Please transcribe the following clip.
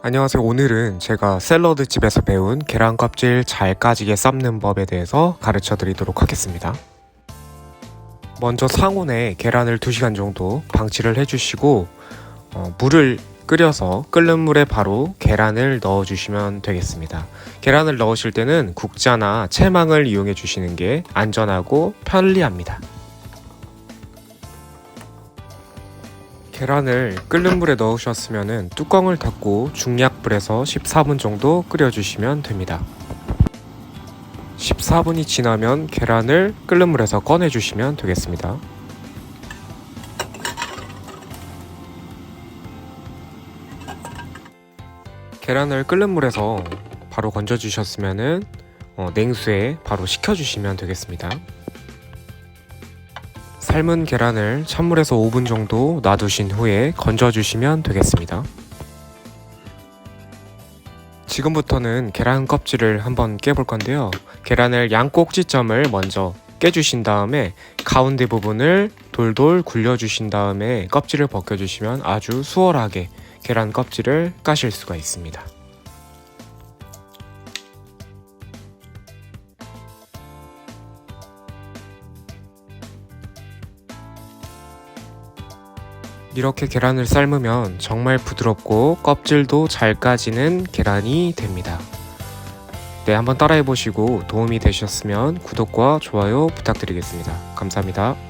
안녕하세요. 오늘은 제가 샐러드 집에서 배운 계란 껍질 잘 까지게 삶는 법에 대해서 가르쳐 드리도록 하겠습니다. 먼저 상온에 계란을 2시간 정도 방치를 해주시고 어, 물을 끓여서 끓는 물에 바로 계란을 넣어 주시면 되겠습니다. 계란을 넣으실 때는 국자나 채망을 이용해 주시는 게 안전하고 편리합니다. 계란을 끓는 물에 넣으셨으면 뚜껑을 닫고 중약불에서 14분 정도 끓여주시면 됩니다. 14분이 지나면 계란을 끓는 물에서 꺼내주시면 되겠습니다. 계란을 끓는 물에서 바로 건져주셨으면 어, 냉수에 바로 식혀주시면 되겠습니다. 삶은 계란을 찬물에서 5분 정도 놔두신 후에 건져주시면 되겠습니다. 지금부터는 계란 껍질을 한번 깨볼 건데요. 계란을 양꼭지점을 먼저 깨주신 다음에 가운데 부분을 돌돌 굴려주신 다음에 껍질을 벗겨주시면 아주 수월하게 계란 껍질을 까실 수가 있습니다. 이렇게 계란을 삶으면 정말 부드럽고 껍질도 잘 까지는 계란이 됩니다. 네, 한번 따라해 보시고 도움이 되셨으면 구독과 좋아요 부탁드리겠습니다. 감사합니다.